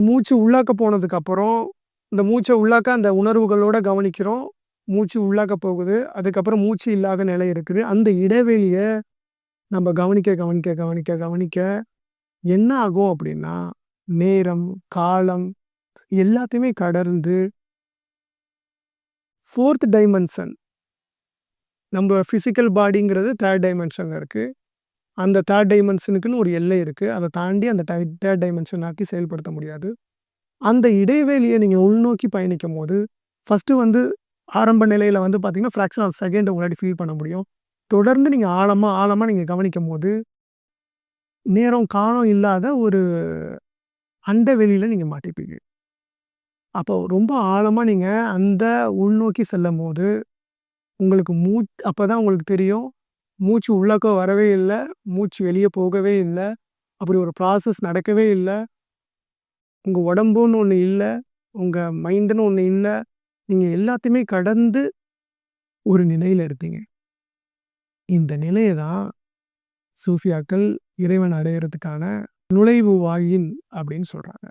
மூச்சு உள்ளாக்க போனதுக்கப்புறம், இந்த மூச்சை உள்ளாக்க அந்த உணர்வுகளோட கவனிக்கிறோம். மூச்சு உள்ளாக்க போகுது. அதுக்கப்புறம் மூச்சு இல்லாத நிலை இருக்குது. அந்த இடைவெளியை நம்ம கவனிக்க, கவனிக்க, கவனிக்க, கவனிக்க என்ன ஆகும் அப்படின்னா, நேரம், காலம் எல்லாத்தையுமே கடந்து ஃபோர்த் டைமென்ஷன் நம்ம ஃபிசிக்கல் பாடிங்கிறது 3 டைமென்ஷன்ல இருக்குது அந்த தேர்ட் டைமென்ஷனுக்குன்னு ஒரு எல்லை இருக்கு. அதை தாண்டி அந்த டை 3 டைமென்ஷன் ஆக்கி செயல்படுத்த முடியாது. அந்த இடைவெளிய நீங்க உள்நோக்கி பயணிக்கும்போது, ஃபர்ஸ்ட்டு வந்து ஆரம்ப நிலையில வந்து பார்த்தீங்கன்னா, ஃப்ராக்ஷன் ஆஃப் செகண்ட் உங்களாடி ஃபீல் பண்ண முடியும். தொடர்ந்து நீங்க ஆழமா, ஆழமா நீங்க கவனிக்கும்போது நேரம், காலம் இல்லாத ஒரு அண்டவெளியில நீங்க மாட்டிப்பீங்க. அப்போ ரொம்ப ஆழமா நீங்க அந்த உள்நோக்கி செல்லும் போது உங்களுக்கு மூச் அப்பதான் உங்களுக்கு தெரியும். மூச்சு உள்ளாக்க வரவே இல்லை மூச்சு வெளியே போகவே இல்லை அப்படி ஒரு ப்ராசஸ் நடக்கவே இல்லை உங்கள் உடம்புன்னு ஒன்று இல்லை உங்கள் மைண்டுன்னு ஒன்று இல்லை நீங்கள் எல்லாத்தையுமே கடந்து ஒரு நிலையில் இருப்பீங்க. இந்த நிலையை தான் சூஃபியாக்கள் இறைவன் அடையறதுக்கான நுழைவு வாயின் அப்படின்னு சொல்கிறாங்க